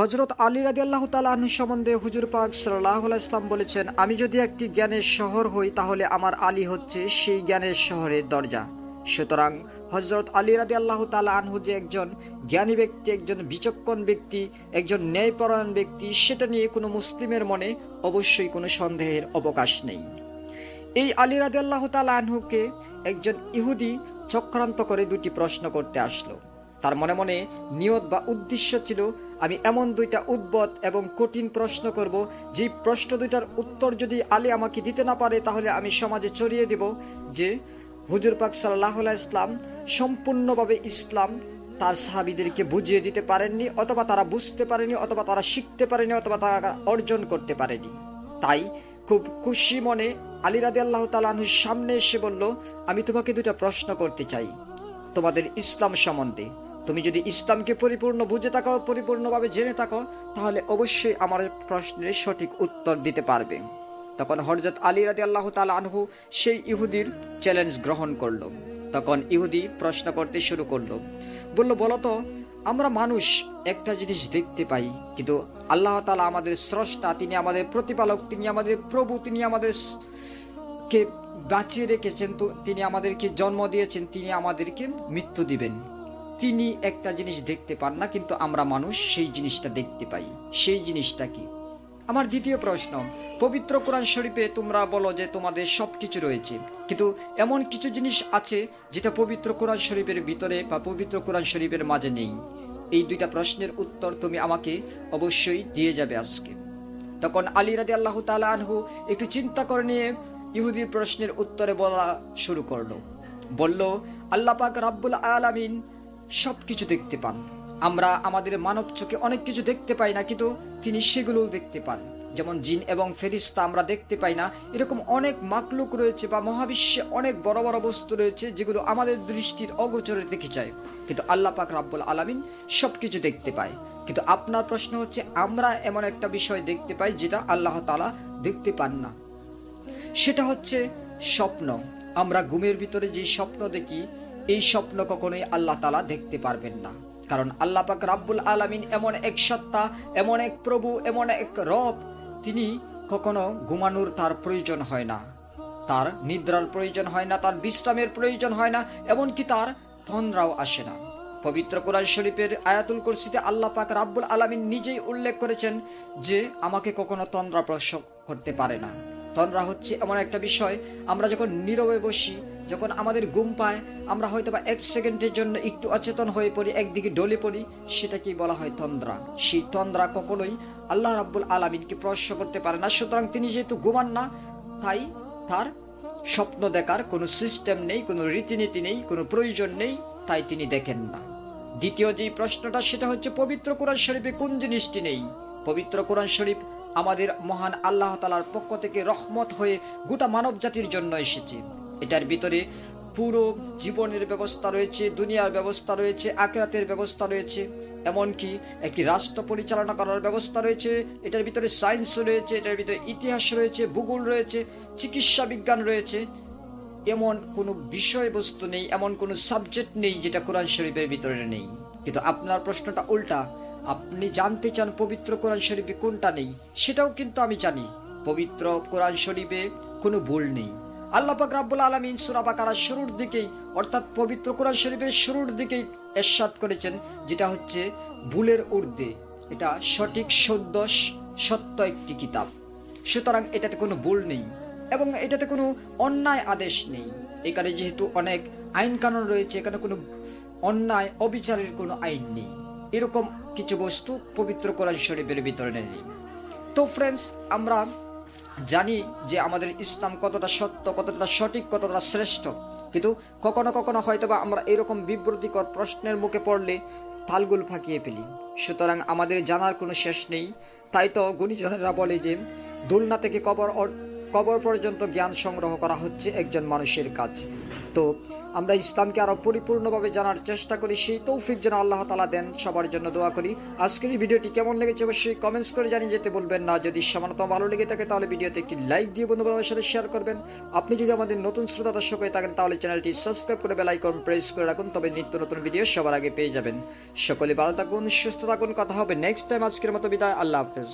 হজরত আলী রাজি আল্লাহ তালাহ সম্বন্ধে হুজুর পাক সাল্লাহ ইসলাম বলেছেন, আমি যদি একটি জ্ঞানের শহর হই, তাহলে আমার আলী হচ্ছে সেই জ্ঞানের শহরের দরজা। সুতরাং হজরত আলী রাজি আল্লাহ তালা আনহু যে একজন জ্ঞানী ব্যক্তি, একজন বিচক্ষণ ব্যক্তি, একজন ন্যায়পরায়ণ ব্যক্তি, সেটা নিয়ে কোনো মুসলিমের মনে অবশ্যই কোনো সন্দেহের অবকাশ নেই। এই আলী রাজি আল্লাহ তালা আনহুকে একজন ইহুদি চক্রান্ত করে দুটি প্রশ্ন করতে আসলো। তার মনে মনে নিয়ত বা উদ্দেশ্য ছিল, আমি এমন দুইটা উদ্ভট এবং কঠিন প্রশ্ন করব যে প্রশ্ন দুইটার উত্তর যদি আলী আমাকে দিতে না পারে, তাহলে আমি সমাজে ছড়িয়ে দেব, যে হুজুর পাক সাল্লাহ ইসলাম সম্পূর্ণভাবে ইসলাম তার সাহাবিদেরকে বুঝিয়ে দিতে পারেননি, অথবা তারা বুঝতে পারেনি, অথবা তারা শিখতে পারেনি, অথবা তারা অর্জন করতে পারেনি। তাই খুব খুশি মনে আলী রাদি আল্লাহ তালাহুর সামনে এসে বলল, আমি তোমাকে দুটা প্রশ্ন করতে চাই। তোমাদের ইসলাম সম্বন্ধে। তুমি যদি ইসলামকে পরিপূর্ণ, বুঝে থাকো, পরিপূর্ণভাবে জেনে থাকো, তাহলে অবশ্যই আমার প্রশ্নের সঠিক উত্তর দিতে পারবে। তখন হরজত আলী রাদি আল্লাহ তালা আনহু সেই ইহুদির চ্যালেঞ্জ গ্রহণ করল। তখন ইহুদি প্রশ্ন করতে শুরু করল। বলল, বলো তো, আমরা মানুষ একটা জিনিস দেখতে পাই, কিন্তু আল্লাহ তালা আমাদের স্রষ্টা, তিনি আমাদের প্রতিপালক, তিনি আমাদের প্রভু, তিনি আমাদের কে বাঁচিয়ে রেখেছেন, তো তিনি আমাদেরকে জন্ম দিয়েছেন, তিনি আমাদেরকে মৃত্যু দিবেন। তিনি একটা জিনিস দেখতে পান না, কিন্তু আমরা মানুষ সেই জিনিসটা দেখতে পাই। সেই জিনিসটা কি? আমার দ্বিতীয় প্রশ্ন, পবিত্র কোরআন শরীফে তোমরা বলো যে তোমাদের সব কিছু রয়েছে, কিন্তু এমন কিছু জিনিস আছে যেটা পবিত্র কোরআন শরীফের ভিতরে বা পবিত্র কোরআন শরীফের মাঝে নেই? এই দুইটা প্রশ্নের উত্তর তুমি আমাকে অবশ্যই দিয়ে যাবে আজকে। তখন আলী রাদি আল্লাহ তালা আনহু একটু চিন্তা করে নিয়ে ইহুদির প্রশ্নের উত্তরে বলা শুরু করল। বলল, আল্লাহ পাক রাব্বুল আলামিন সব কিছু দেখতে পান। আমরা আমাদের মানব চোখে অনেক কিছু দেখতে পাই না, কিন্তু তিনি সেগুলোও দেখতে পান। যেমন জিন এবং ফেরিস্তা আমরা দেখতে পাই না। এরকম অনেক মাকলুক রয়েছে বা মহাবিশ্বে অনেক বড় বড় বস্তু রয়েছে যেগুলো আমাদের দৃষ্টির অগোচরে দেখে যায়। কিন্তু আল্লাহ পাক রাব্বুল আলামিন সব কিছু দেখতে পায়। কিন্তু আপনার প্রশ্ন হচ্ছে, আমরা এমন একটা বিষয় দেখতে পাই যেটা আল্লাহ তালা দেখতে পান না। সেটা হচ্ছে স্বপ্ন। আমরা ঘুমের ভিতরে যে স্বপ্ন দেখি এই স্বপ্ন কখনোই আল্লাহ তালা দেখতে পারবেন না। কারণ আল্লাহ পাক রাব্বুল আলামিন এমন এক সত্তা, এমন এক প্রভু, এমন এক রব, তিনি কখনো ঘুমানোর তার প্রয়োজন হয় না। তার নিদ্রার প্রয়োজন হয় না, তার বিশ্রামের প্রয়োজন হয় না, এমনকি তার তন্দ্রাও আসে না। পবিত্র কোরআন শরীফের আয়াতুল কুরসিতে আল্লাহ পাক রাব্বুল আলামিন নিজেই উল্লেখ করেছেন যে, আমাকে কখনো তন্দ্রা প্রশ্ন করতে পারে না। তন্দ্রা হচ্ছে এমন একটা বিষয়, আমরা যখন নীরবে বসি যখন আমাদের ঘুম পায়, আমরা হয়তো বা এক সেকেন্ডের জন্য একটু অচেতন হয়ে পড়ি, একদিকে ডলে পড়ি, সেটাকেই বলা হয় তন্দ্রা। সেই তন্দ্রা কখনোই আল্লাহ রাব্বুল আলামিনকে প্রশ্ন করতে পারে না। সুতরাং তিনি যেহেতু ঘুমান না, তাই তার স্বপ্ন দেখার কোনো সিস্টেম নেই, কোনো রীতিনীতি নেই, কোনো প্রয়োজন নেই, তাই তিনি দেখেন না। দ্বিতীয় যে প্রশ্নটা, সেটা হচ্ছে পবিত্র কোরআন শরীফে কোন জিনিসটি নেই? পবিত্র কোরআন শরীফ আমাদের মহান আল্লাহ তালার পক্ষ থেকে রহমত হয়ে গোটা মানব জাতির জন্য এসেছে। এটার ভিতরে পুরো জীবনের ব্যবস্থা রয়েছে, দুনিয়ার ব্যবস্থা রয়েছে আকেরাতের ব্যবস্থা রয়েছে, এমনকি একটি রাষ্ট্র পরিচালনা করার ব্যবস্থা রয়েছে, এটার ভিতরে সায়েন্স রয়েছে, এটার ভিতরে ইতিহাস রয়েছে, ভূগোল রয়েছে, চিকিৎসা বিজ্ঞান রয়েছে, এমন কোনো বিষয়বস্তু নেই, এমন কোনো সাবজেক্ট নেই যেটা কোরআন শরীফের ভিতরে নেই। কিন্তু আপনার প্রশ্নটা উল্টা, আপনি জানতে চান পবিত্র কোরআন শরীফে কোনটা নেই, সেটাও কিন্তু আমি জানি। পবিত্র কোরআন শরীফে কোনো ভুল নেই। আল্লাহ পাক রাব্বুল আলামিন সূরা বাকারার শুরুর দিকেই, অর্থাৎ পবিত্র কোরআন শরীফের শুরুর দিকেই এরশাদ করেছেন, যেটা হচ্ছে ভুলের ঊর্ধ্বে। এটা সঠিক, সদ্য, সত্য একটি কিতাব। সুতরাং এটাতে কোনো ভুল নেই এবং এটাতে কোনো অন্যায় আদেশ নেই। এখানে যেহেতু অনেক আইন কানুন রয়েছে, এখানে কোনো অন্যায়, অবিচারের কোনো আইন নেই। এরকম কিছু বস্তু পবিত্র কোরআন শরীফের ভিতরে নেই। তো ফ্রেন্ডস আমরা জানি যে আমাদের ইসলাম কতটা সত্য, কতটা সঠিক, কতটা শ্রেষ্ঠ। কিন্তু কখনো কখনো হয়তোবা আমরা এরকম বিব্রতিকর প্রশ্নের মুখে পড়লে তালগুল ফাঁকিয়ে ফেলি। সুতরাং আমাদের জানার কোনো শেষ নেই। তাই তো গুণীজনেরা বলে যে, দোলনা থেকে কবর কবর পর্যন্ত জ্ঞান সংগ্রহ করা হচ্ছে একজন মানুষের কাজ। তো আমরা ইসলামকে আরও পরিপূর্ণভাবে জানার চেষ্টা করি। সেই তৌফিক যেন আল্লাহ তালা দেন, সবার জন্য দোয়া করি। আজকের এই ভিডিওটি কেমন লেগেছে অবশ্যই কমেন্টস করে জানিয়ে যেতে বলবেন না। যদি সামান্যতম ভালো লেগে থাকে তাহলে ভিডিওতে একটি লাইক দিয়ে বন্ধু বান্ধবের সাথে শেয়ার করবেন। আপনি যদি আমাদের নতুন শ্রোতা দর্শক হয়ে থাকেন তাহলে চ্যানেলটি সাবস্ক্রাইব করে বেল আইকন প্রেস করে রাখুন। তবে নিত্য নতুন ভিডিও সবার আগে পেয়ে যাবেন। সকলে ভালো থাকুন, সুস্থ থাকুন। কথা হবে নেক্সট টাইম আজকের মতো বিদায়। আল্লাহ হাফেজ।